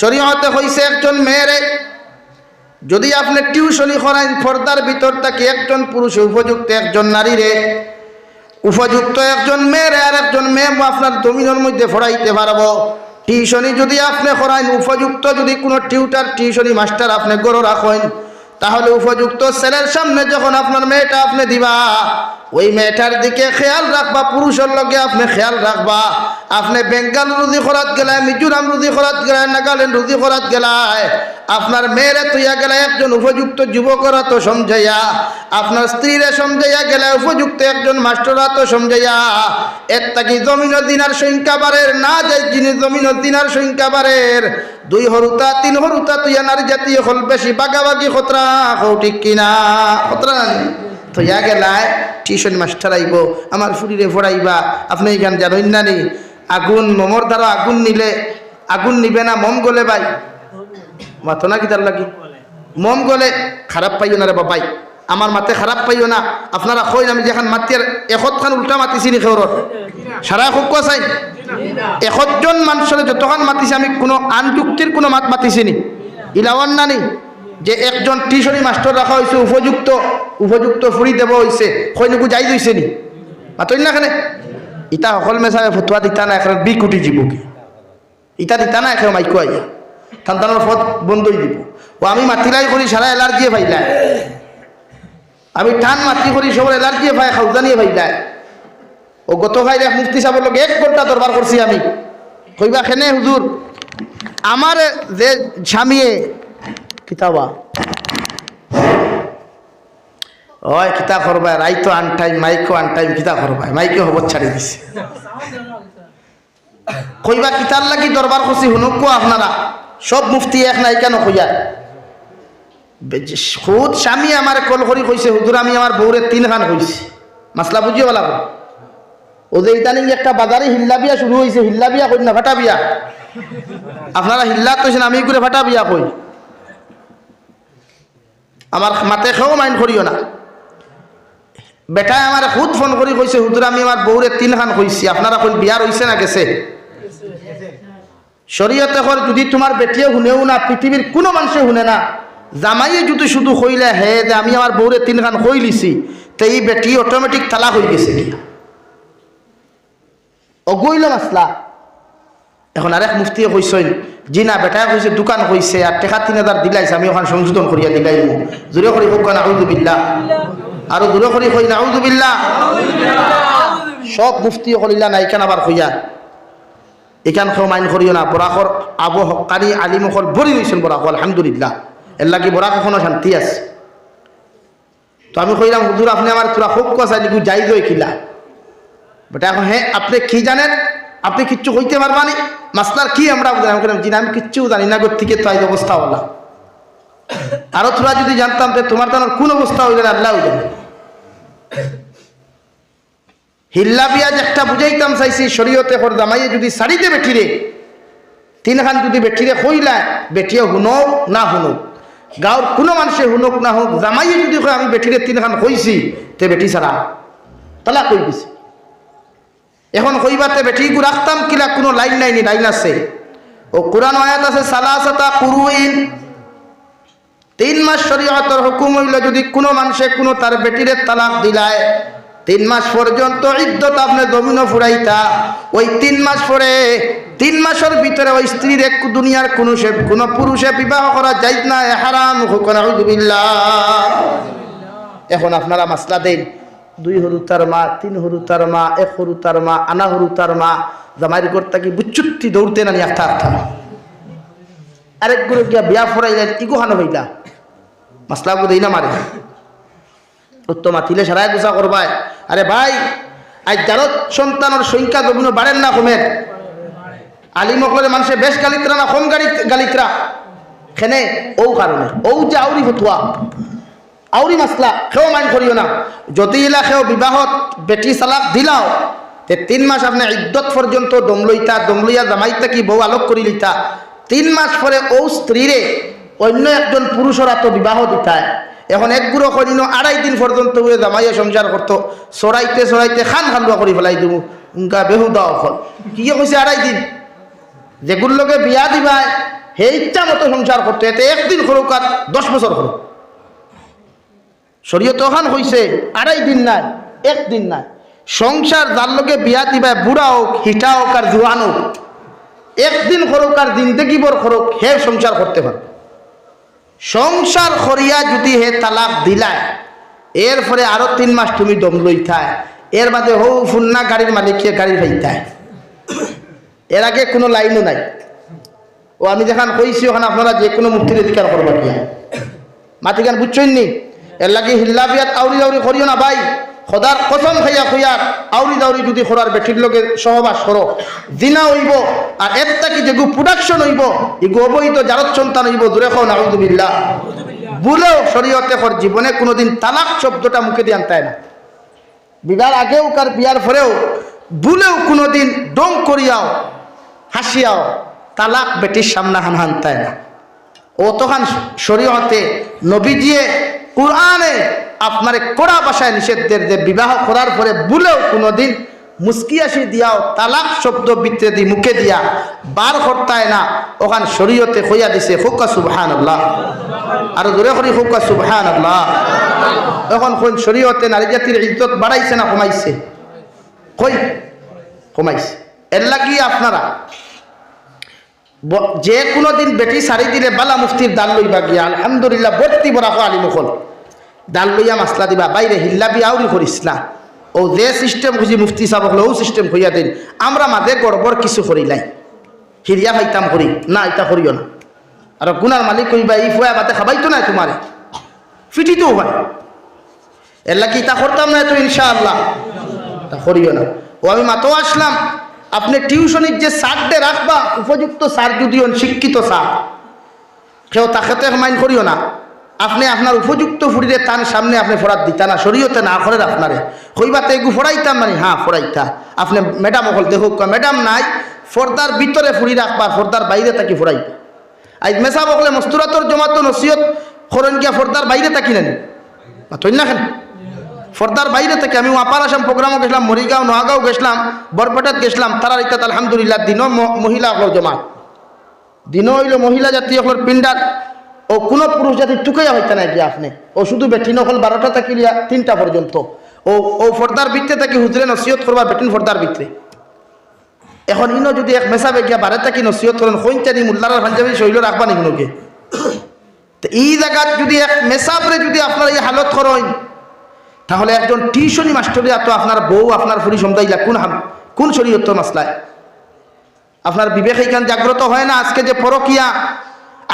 শরীয়তে হইছে একজন মেয়েরে। যদি আপনি টিউশনি করেন পর্দার ভিতর থাকি একজন পুরুষে উপযুক্ত একজন নারীরে, উপযুক্ত একজন মেয়েরে আর একজন মেয়ে আপনার জমিনের মধ্যে ফড়াইতে পারব। টিউশনি যদি আপনি করাইন, উপযুক্ত যদি কোনো টিউটার, টিউশনি মাস্টার আপনি গড়ো রাখেন তাহলে উপযুক্ত ছেলের সামনে যখন আপনার মেয়েটা আপনি দিবা, ওই মেয়েটার দিকে খেয়াল রাখবা, পুরুষের লগে আপনি খেয়াল রাখবা। আপনি বেঙ্গাল রুদি খরাত গেলায়, মিজোরাম রুদি খরাত গেলায়, নাগাল্যান্ড রুদি খরাত গেলায়, আপনার মেয়েরে তুইয়া গেলে একজন উপযুক্ত যুবকরা তো সমঝাইয়া, আপনার স্ত্রীরে সমঝাইয়া গেলে উপযুক্ত একজন মাস্টরা তো সমঝাইয়া, এর তাকি জমিন দিনার সংখ্যা বাড়ের, না যাই যিনি জমিন দিনার সংখ্যা বাড়ের দুই হরুতা, তিন হরুতা, তুইয়া নারী জাতীয় হল বেশি। বাগাবাগি খতরা, হও ঠিক কিনা? খতরা নানি গেলায়, টিউশন মাস্টার আইব, আমার ফুরিরে পড়াইবা আপনি এখান জানেন না নি আগুন, মমর দ্বারা আগুন নিলে, আগুন নিবে না, মম গলে ভাই। মাথো না কি তার লাগি? মম গলে, খারাপ পাইও না রে বাবাই। আমার মাতে খারাপ পাইও না। আপনারা কইন, আমি যেখান মাতির এখত খান উল্টা মাতিছি নি খেওরত সারা খুব চাই এখতজন মানুষের যতক্ষণ মাতিছে আমি, কোনো আন আনযুক্তির কোনো মাত মাতিছি নি। ইলাওয়ান না নি যে একজন টিউশনি মাস্টার রাখা হয়েছে, উপযুক্ত উপযুক্ত ফুরি দেব হয়েছে কইনকু যাই দইছে নি। মাতই না এখানে ইটা সকল মেসাবে ফতুয়া দিতা না এখন বি কুটি কোটি জীবকে ইটা দিতা না এখন মাইকো আইয়া। সন্তানের পথ বন্ধই দিব ও আমি মাতিলাই করি সারা এলার্জি ভাইলা আমি টান মাতি করি সবার এলার্জি ভাই খাউজানিয়ে ভাইলা ও গত ভাই এক মুফতি সাহেবের লোক এক ঘণ্টা দরবার করছি আমি। কইবা খেনে হুজুর? আমার যে স্বামীয়ে কিতাবা? ওই কিতা করবা রাইতো আন টাইম, মাইকো আন টাইম কিতা করবা মাইকে হবত ছাড়ি দিছে। কইবা কিতার লাগি দরবার করছি শুনুক আপনারা? সব মুফতি এক নাই কেন কইয়া? খুদ স্বামী আমার কল করি কইছে, হুজুর, আমি আমার বউরে তিন খান কইছি। মাসলা বুঝিও বলা ও ইদানিং একটা বাজারে হিল্লা বিয়া শুরু হয়েছে হিল্লা বিয়া কই না ফাটা বিয়া। আপনারা হিল্লা কইছেন আমি করে ফাটা বিয়া কই। আমার মাতে খেয়েও মাইন্ড করিও না। বেটায় আমার খুদ ফোন করি কইছে, হুজুর, আমি আমার বউরে তিন খান কইছি। আপনারা কই বিয়া রইছে না গেছে? শরীয়তে কর, যদি তোমার বেটিয়ে শুনেও না, পৃথিবীর কোনো মানুষে শুনে না, জামাইয়ে যদি শুধু কইলে, হে যে আমি আমার বউরে তিন খান কই লিছি, তো এই বেটি অটোমেটিক তালাক হয়ে গেছে কি অগইল মাসলা এখন আরেক মুফতিয়ে কইসইন জি না, বেটায় কইছে দোকান কইছে আর টেকা তিন হাজার দিলাইছে আমি ওখানে সংশোধন করিয়া দিলাই জোরে করি হোক না আউদুবিল্লা আরও দূরে করি কই না আউদুবিল্লা সব মুফতি করিলা না এখান আবার কইয়া এখান খেও মাইন করিও না বরাকর আবু হকানি আলিমকল ভরি রয়েছেন বরাক আলহামদুলিল্লাহ। এর লাগি বরাক এখনও শান্তি আছে। তো আমি কইলাম হুজুর আপনি আমার তোরা খুব কথা যাই দই কিলা? বেটা এখন হ্যাঁ আপনি কি জানেন? আপনি কিচ্ছু কইতে পারবানি। মাসলার কি আমরা বললাম, জি আমি কিচ্ছু জানি না গোর থেকে তো অবস্থা হলা আরও তোরা যদি জানতাম যে তোমার তো কোন অবস্থা হইলে আল্লাহ জানে। হিল্লা বিয়াজ একটা বুঝাইতাম চাইছি শরীয়তে হর জামাইয়ে যদি শাড়িতে বেঠিরে তিনখান যদি বেঠিরে কইলা বেঠিয়ে শুনক না শুনুক গাঁৱৰ কোনো মানুষে শুনক না হোক জামাইয়ে যদি আমি বেঠিরে তিনখান কইছি তে বেটি ছাড়া তালা কই দিছে। এখন কইবাতে বেটি গু রাখতাম কিলা কোনো লাইন নাইনি লাইন আছে। ও কোরআন আয়াত আছে, সালাসাতা কুরুইন। তিন মাস শরীয়তর হুকুম হইল, যদি কোনো মানুষে কোনো তার বেটিরে তালাক দিলায়, তিন মাস পর্যন্ত ইদ্যত আপনি জমিনও ফুরাইতা। ওই তিন মাস পরে, তিন মাসের ভিতরে ওই স্ত্রীর এক দুনিয়ার কোনো সে, কোনো পুরুষে বিবাহ করা যাইত না হারাম হুকুন এখন আপনারা মাসলা দেন। দুই হরুতার মা, তিন হরুতার মা, এক হরুতার মা, আনা হরুতার মা জামাইর করতে কি বুচ্চুত্তি দৌড়তে না নিয়ে আথা আথা আরেকগুলো গিয়া বিয়া ফরাইলেন, ইগো হানো হইলা। মাসলা গো দেই না মারে। উত্তম মাতিলে সারাই গুছা করবাই। আরে ভাই, আজ জারত সন্তানের সংখ্যা জমিন বাড়েন না কমের আলিমকলের মানুষে বেশ গালিত্রা না কম গালি গালিত্রা খেনে ও কারণে ও যে আউরি ফতুয়া আউরি মাসলা সেও মাইন করিও না। যদি ইলা সেও বিবাহত বেটি চালাক দিলাও, তে তিন মাস আপনি ইদ্যত পর্যন্ত দম লইতা, দম লইয়া জামাইতা কি বউ আলোক করি লিতা তিন মাস পরে ও স্ত্রীরে অন্য একজন পুরুষরা তো বিবাহ দিতায় এখন এক গুঁড়ো করিনো আড়াই দিন পর্যন্ত ওই জামাইয়া সংসার করতো। চড়াইতে চড়াইতে খান খান্দুয়া করে ফেলাই দিব উনকা বেহু দাও ফল। কি কৈছে আড়াই দিন? যেগুলোকে বিয়া দিবাই হে ইচ্ছা মতো সংসার করতে। এতে একদিন করুক আর দশ বছর করুক শরীয়ত ওখান হইছে, আড়াই দিন নাই একদিন নাই। সংসার যার লোকে বিয়া দিবা, বুড়া হোক, হিটা হোক আর জোয়ান হোক, একদিন করুক আর জিন্দগি বর করুক হে সংসার করতে পারবে। সংসার করিয়া যদি হে তালাক দিলায় এরপরে আরও তিন মাস তুমি দম লইথায়, এর বাদে হৌ ফুন্না গাড়ির মালিককে গাড়ি ভাইতায় এর আগে কোনো লাইনও নাই। ও আমি যেখান কইছি, ওখানে আপনারা যে কোনো মুক্তির অধিকার করবা গিয়া মাতিগান বুঝছেন নি? এর লাগে হিল্লা বিয়াত আউরি দাউরি করিও না ভাই। খদার কসম খাইয়া খুইয়ার, আউরি দাউরি যদি খরার বেঠির লগে সহবাস করো দিনা হইব আর একটা কি যেগু প্রোডাকশন হইব ইগু অবহিত জারত সন্তান হইব, দূরে খাও নাউদুবিল্লাহ বলেও শরীয়তে কর জীবনে কোনোদিন তালাক শব্দটা মুখে দিয়ে আনতায় না। বিবাহ আগেও কার বিয়ার পরেও ভুলেও কোনোদিন ডং করিয়াও, হাসিয়াও তালাক বেটির সামনে হান হানতায় না। ও তখন শরীয়তে নবীজিয়ে কোরআনে আপনারে কড়া ভাষায় নিষেধদের যে বিবাহ করার পরে ভুলেও কোনোদিন মুস্কিয়াসি দিয়াও, তালাক শব্দ বিত্রে দি মুখে দিয়া বার করতায় না। ওখান শরীয়তে হইয়া দিছে হুকা সুবহান আল্লাহ আর দূরে করি হুকা সুবহান আল্লাহ এখন কোন শরীয়তে নারী জাতির ইজ্জত বাড়াইছে না কমাইছে? কই? কমাইছে। এর লাগি আপনারা। যে কোনো দিন বেটি সারি দিলে বালা মুফতির দাল লইবা গিয়া, আলহামদুলিল্লাহ বর্তি বরাকো আলিমুখল দাল লইয়া মাসলা দিবা বাইরে হিল্লা বি আউরি করিসলা ও যে সিস্টেম খুঁজি মুফতি হলো ও সিস্টেম খুঁজা দিন। আমরা মাঝে গড়বড় কিছু করিলাই হিরিয়া খাইতাম করি। না, এটা করিও না। আর গুনার মালিক কইবা, এই ফুয়া বাতে খাবাইতো না তোমারে ফিটিতেও হয়। এর লাগি তা করতাম না তো, ইনশাআল্লাহ। তা করিও না। ও, আমি মাতো আসলাম। আপনি টিউশনির যে সারটে রাখবা, উপযুক্ত সার যদি হন শিক্ষিত সার কেউ তাকে মাইন করিও না। আপনি আপনার উপযুক্ত ফুরিরে তার সামনে আপনি ফোরাত দিতা না, শরীয়তে না করেন আপনারে। কইবাতে এগু ফোরাইতাম মানে হ্যাঁ ফোরাইতা। আপনি ম্যাডাম অকল দেখুক ম্যাডাম নাই, ফর্দার ভিতরে ফুরি রাখবা, ফর্দার বাইরে তাকি ফোরাইবা। আজ মেসা বকলে মস্তুরাতর জমাতো নসিয়ত করেন গিয়া ফর্দার বাইরে তাকি নেন। তৈন না ফর্দার বাইরে থেকে আমি আপার আসাম প্রোগ্রামও গেছিলাম, মরিগাঁও নোয়াগাঁও গেছিলাম, বরপেটাত গেছিলাম। তারা ইত্যাদ আলহামদুলিল্লাহ, দিনও ম- মহিলা হল জমাত। দিনও হইল মহিলা জাতীয় হল পিন্ডার ও কোনো পুরুষ জাতি টুকাইয়া হইতে না গিয়া আপনি। ও শুধু বেটিন হল বারোটা থেকে তিনটা পর্যন্ত। ও ও ফর্দার ভিতরে থাকি হুজরে নসিহত করবা বেটিন ফর্দার ভিতরে এখন ইনো যদি এক মেসাবে গিয়া বারে থাকি নসিহত করেন হইনটানি মোল্লার পাঞ্জাবি শৈল রাখবা নি কোনোকে তো এই জায়গাত যদি এক মেসাবরে যদি আপনার এই হালত করেন তাহলে একজন টিউশনি মাস্টরিয়া তো আপনার বউ, আপনার ফুরি সমদাইলা কোন কোন শরীয়ত মাসলায়? আপনার বিবেক এইখান জাগ্রত হয় না? আজকে যে পরকিয়া,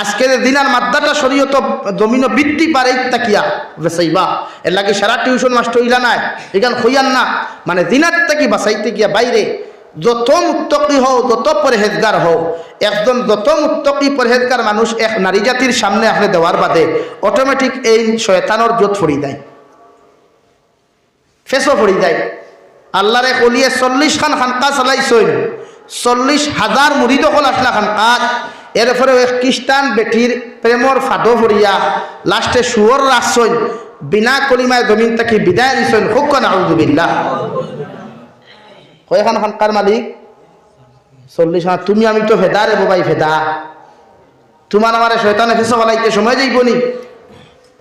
আজকে যে দিনার মাদ্দাটা শরীয়ত জমিন বৃদ্ধি পারে তাকিয়া, বেসাইবা। এর লাগে সারা টিউশন মাস্টার ইলা নাই। এখান হইয়ান না। মানে দিনার থেকে বাসাইতে গিয়া বাইরে, যত মুত্তকি হও, যত পরহেজগার হও, একজন যত মুত্তকি পরহেজগার মানুষ এক নারী জাতির সামনে আপনি দেওয়ার বাদে অটোমেটিক এই শয়তানোর জোত ফড়ি দেয়। ফেসও পড়ি যায়। আল্লাহরে কলিয়ে চল্লিশ খান খানকা চালাইছইন চল্লিশ হাজার মুড়ি দখল আসলা খানকাত এরপরে এক খ্রিস্টান বেটির প্রেমর ফাদো ভরিয়া লাস্টে সুয়র রাখছইন বিনা কলিমায় জমিন তাকে বিদায় দিছইন হুক নাউজুবিল্লাহ। কয়খান খানকার মালিক, চল্লিশ হাজার তুমি আমি তো ভেদা রে বাবাই ভেদা। তোমার আমার শয়তানে ফেসো বলাইতে সময় যাইব নি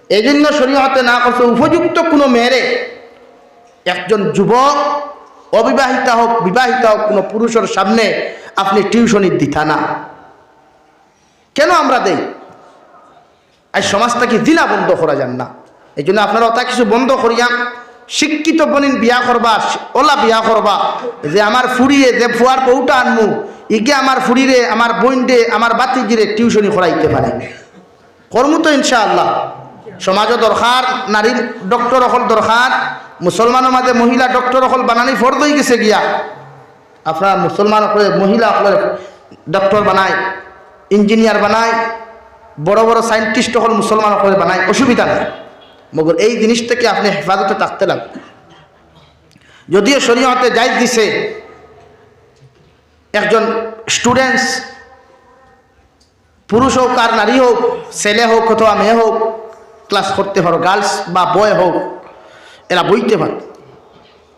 এই জন্য শরীয়তে না করছে উপযুক্ত কোনো মেয়েরে একজন যুবক, অবিবাহিতা হোক, বিবাহিতা হোক, কোনো পুরুষের সামনে আপনি টিউশনি দিতা না। কেন আমরা দেই? আজ সমাজটাকে দিনা বন্ধ করা যান না? এই জন্য আপনারা অতা কিছু বন্ধ করিয়া শিক্ষিত বনিন বিয়া করবা ওলা বিয়া করবা। যে আমার ফুরিয়ে যে ফুয়ার বউটা আনমু, ইগে আমার ফুরিরে আমার বোনডে আমার বাতিজিরে টিউশনি করাইতে পারে। কর্ম তো ইনশাআল্লাহ। সমাজও দরকার, নারীর, ডক্টর অকল দরকার। মুসলমানের মাঝে মহিলা ডক্টর অকল বানানি ফর্দ হয়ে গেছে গিয়া। আপনার মুসলমান মহিলা সকলে ডক্টর বানায় ইঞ্জিনিয়ার বানায়, বড় বড় সায়েন্টিস্ট সকল মুসলমান সকলে বানায়, অসুবিধা নেই। মগর এই জিনিস থেকে আপনি হেফাজতে থাকতে লাগবে যদিও শরীয়তে যাই দিছে, একজন স্টুডেন্টস পুরুষ হোক আর নারী হোক ছেলে হোক অথবা মেয়ে হোক ক্লাস করতে পারো গার্লস বা বয় হোক এরা বইতে পারে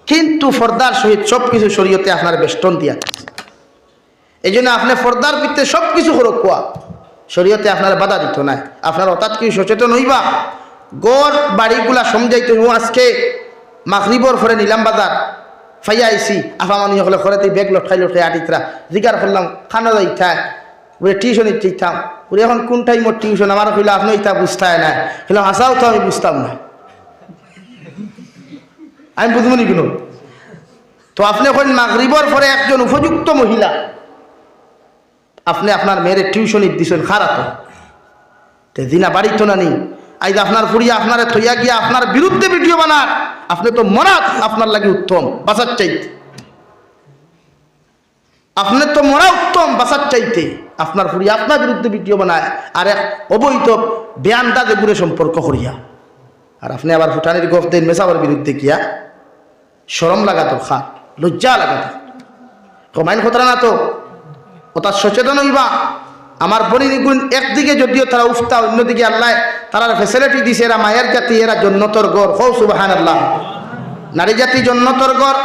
কিন্তু ফর্দার সহিত সব কিছু শরীয়তে আপনার বেষ্টন দিয়া এই জন্য আপনি ফর্দার ভিত্তে সব কিছু করো কোয়া। শরীয়তে আপনার বাধা দিত না আপনার অর্থাৎ কি সচেতন হইবা? গড় বাড়িগুলা সমঝাইতে হইব আজকে। মাগরিবর ফরে নিলাম বাজার। ফাইয়া আইসি আফা মানুষ হলে ঘরেতে বেগ লটকাই লটকাই আটিতরা জিগার করলাম, খানা যাইতা ওরে টিউশন ইচ্ছাম ওরে এখন কোন টাইমত টিউশন? আমার কইলে, আপনি ইটা বুঝতাই না কইলাম হাসাও তো আমি বুঝতাম না। আমি বুঝব নি কোনো? তো আপনি এখন মাগরিবর পরে একজন উপযুক্ত মহিলা। আপনি আপনার মেয়ের টিউশনি দিছেন, খারাপ। তে দিনা বাড়িত না নি আইজ আপনার ফুরিয়া আপনার থইয়া গিয়া আপনার বিরুদ্ধে ভিডিও বানার আপনি তো মরাত আপনার লাগে উত্তম বাসার চাইতে। আপনার তো মরা উত্তম বাসার চাইতে। আপনার ফুরিয়া আপনার বিরুদ্ধে ভিডিও বানায়। আর এক অবৈধ বেয়ানদা যেগুলো সম্পর্ক করিয়া। আর আপনি আবার ভুটানের গফ দেন, মেসাবার বিরুদ্ধে গিয়া সরম লাগাতো খান লজ্জা লাগাতো। কমাইন খতরা না তো? ও তার সচেতন হইবা। আমার বনির নিগুণ একদিকে যদিও তারা উফতা, অন্যদিকে আল্লাহ তারা ফেসিলিটি দিছে, এরা মায়ের জাতি, এরা জন্নতর গড় হৌ সুবাহান আল্লাহ নারী জাতি জন্নতর গড়